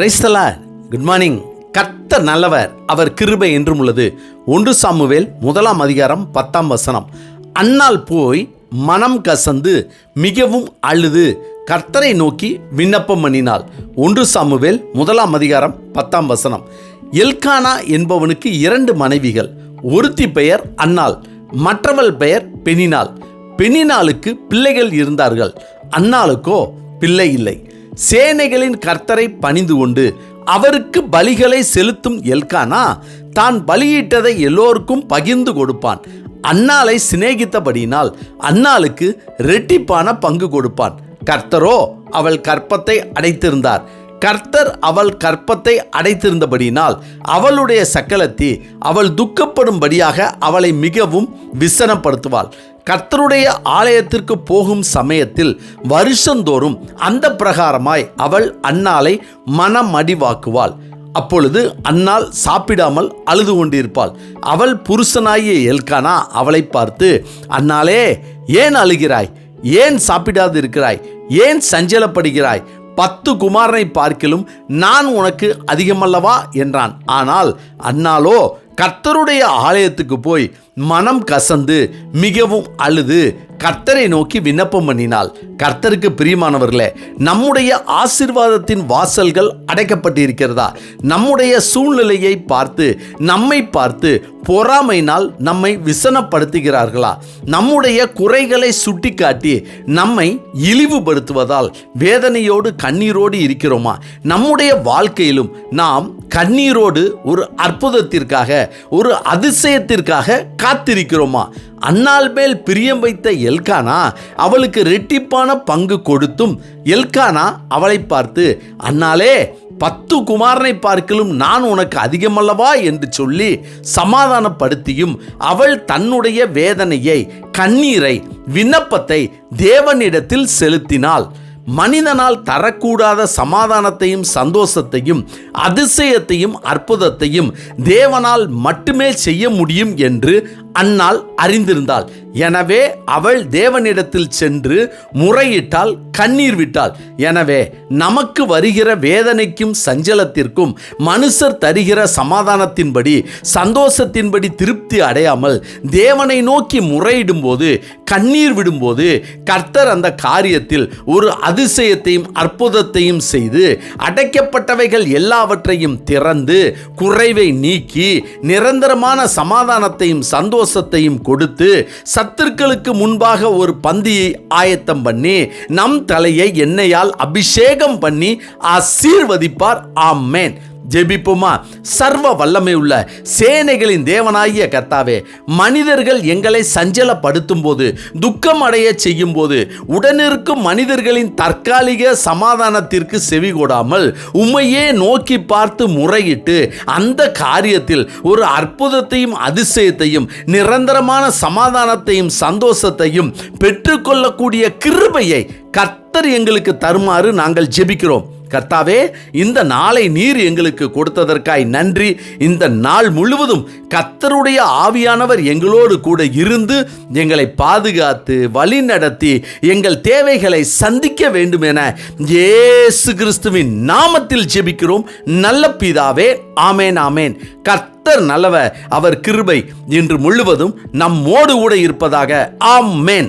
பிரைஸ்தலா good morning கர்த்தர் நல்லவர். அவர் கிருபை என்றும் உள்ளது. ஒன்று சாமுவேல் முதலாம் அதிகாரம் பத்தாம் வசனம். அன்னால் போய் மனம் கசந்து மிகவும் அழுது. கர்த்தரை நோக்கி விண்ணப்பம் பண்ணினாள். ஒன்று சாமுவேல் முதலாம் அதிகாரம் பத்தாம் வசனம். எல்கானா என்பவனுக்கு இரண்டு மனைவிகள். ஒருத்தி பெயர் அன்னாள் மற்றவள் பெயர் பெனினாள் பெனினாளுக்கு பிள்ளைகள் இருந்தார்கள். அன்னாளுக்கோ பிள்ளை இல்லை. சேனைகளின் கர்த்தரை பணிந்து கொண்டு அவருக்கு பலிகளை செலுத்தும் எல்கானா தான் பலியிட்டதை எல்லோருக்கும் பகிர்ந்து கொடுப்பான். அன்னாலை சிநேகித்தபடியினால் அன்னாளுக்கு ரெட்டிப்பான பங்கு கொடுப்பான். கர்த்தரோ அவள் கற்பத்தை அடைத்திருந்தார். கர்த்தர் அவள் கற்பத்தை அடைத்திருந்தபடியினால் அவளுடைய சக்கலத்தி அவள் துக்கப்படும்படியாக அவளை மிகவும் விசனப்படுத்துவாள். கர்த்தருடைய ஆலயத்திற்கு போகும் சமயத்தில் வருஷந்தோறும் அந்த பிரகாரமாய் அவள் அன்னாலை மனமடிவாக்குவாள். அப்பொழுது அன்னாள் சாப்பிடாமல் அழுது கொண்டிருப்பாள். அவள் புருஷனாகிய எல்கானா அவளை பார்த்து அன்னாலே ஏன் அழுகிறாய்? ஏன் சாப்பிடாது இருக்கிறாய் ஏன் சஞ்சலப்படுகிறாய்? பத்து குமாரனை பார்க்கிலும் நான் உனக்கு அதிகமல்லவா? என்றான். ஆனால் அன்னாலோ கர்த்தருடைய ஆலயத்துக்கு போய் மனம் கசந்து மிகவும் அழுது கர்த்தரை நோக்கி விண்ணப்பம் பண்ணினால் கர்த்தருக்கு பிரியமானவர்களே நம்முடைய ஆசிர்வாதத்தின் வாசல்கள் அடைக்கப்பட்டிருக்கிறதா? நம்முடைய சூழ்நிலையை பார்த்து நம்மை பார்த்து பொறாமைனால் நம்மை விசனப்படுத்துகிறார்களா? நம்முடைய குறைகளை சுட்டிக்காட்டி நம்மை இழிவுபடுத்துவதால் வேதனையோடு கண்ணீரோடு இருக்கிறோமா? நம்முடைய வாழ்க்கையிலும் நாம் கண்ணீரோடு ஒரு அற்புதத்திற்காக ஒரு அதிசயத்திற்காக காத்திருக்கிறோமா? அன்னாள் மேல் பிரியம் வைத்த எல்கானா அவளுக்கு ரெட்டிப்பான பங்கு கொடுத்தும் எல்கானா அவளை பார்த்து அன்னாலே பத்து குமாரனை பார்க்கலும் நான் உனக்கு அதிகமல்லவா? என்று சொல்லி சமாதானப்படுத்தியும் அவள் தன்னுடைய வேதனையை கண்ணீரை விண்ணப்பத்தை தேவனிடத்தில் செலுத்தினாள். மனிதனால் தரக்கூடாத சமாதானத்தையும் சந்தோஷத்தையும் அதிசயத்தையும் அற்புதத்தையும் தேவனால் மட்டுமே செய்ய முடியும் என்று அன்னால் அறிந்திருந்தாள். எனவே அவள் தேவனிடத்தில் சென்று முறையிட்டால் கண்ணீர் விட்டாள். எனவே நமக்கு வருகிற வேதனைக்கும் சஞ்சலத்திற்கும் மனுஷர் தருகிற சமாதானத்தின்படி சந்தோஷத்தின்படி திருப்தி அடையாமல் தேவனை நோக்கி முறையிடும்போது கண்ணீர் விடும்போது கர்த்தர் அந்த காரியத்தில் ஒரு அதிசயத்தையும் அற்புதத்தையும் செய்து அடைக்கப்பட்டவைகள் எல்லாவற்றையும் திறந்து குறைவை நீக்கி நிரந்தரமான சமாதானத்தையும் சந்தோஷத்தையும் கொடுத்து சத்துருக்களுக்கு முன்பாக ஒரு பந்தியை ஆயத்தம் பண்ணி நம் தலையை எண்ணெயால் அபிஷேகம் பண்ணி ஆசீர்வதிப்பார். ஆமேன். ஜெபிப்போமா? சர்வ வல்லமை உள்ள சேனைகளின் தேவனாகிய கர்த்தாவே மனிதர்கள் எங்களை சஞ்சலப்படுத்தும் போது துக்கம் அடைய செய்யும் போது உடனிருக்கும் மனிதர்களின் தற்காலிக சமாதானத்திற்கு செவி கொடாமல் உம்மையே நோக்கி பார்த்து முறையிட்டு அந்த காரியத்தில் ஒரு அற்புதத்தையும் அதிசயத்தையும் நிரந்தரமான சமாதானத்தையும் சந்தோஷத்தையும் பெற்றுக்கொள்ளக்கூடிய கிருபையை கர்த்தர் எங்களுக்கு தருமாறு நாங்கள் ஜெபிக்கிறோம். கர்த்தாவே இந்த நாளை நீர் எங்களுக்கு கொடுத்ததற்காய் நன்றி. இந்த நாள் முழுவதும் கர்த்தருடைய ஆவியானவர் எங்களோடு கூட இருந்து எங்களை பாதுகாத்து வழி நடத்தி எங்கள் தேவைகளை சந்திக்க வேண்டும் என இயேசு கிறிஸ்துவின் நாமத்தில் ஜெபிக்கிறோம். நல்ல பிதாவே ஆமேன் ஆமேன். கர்த்தர் நல்லவர் அவர் கிருபை இன்று முழுவதும் நம்மோடு கூட இருப்பதாக ஆமேன்.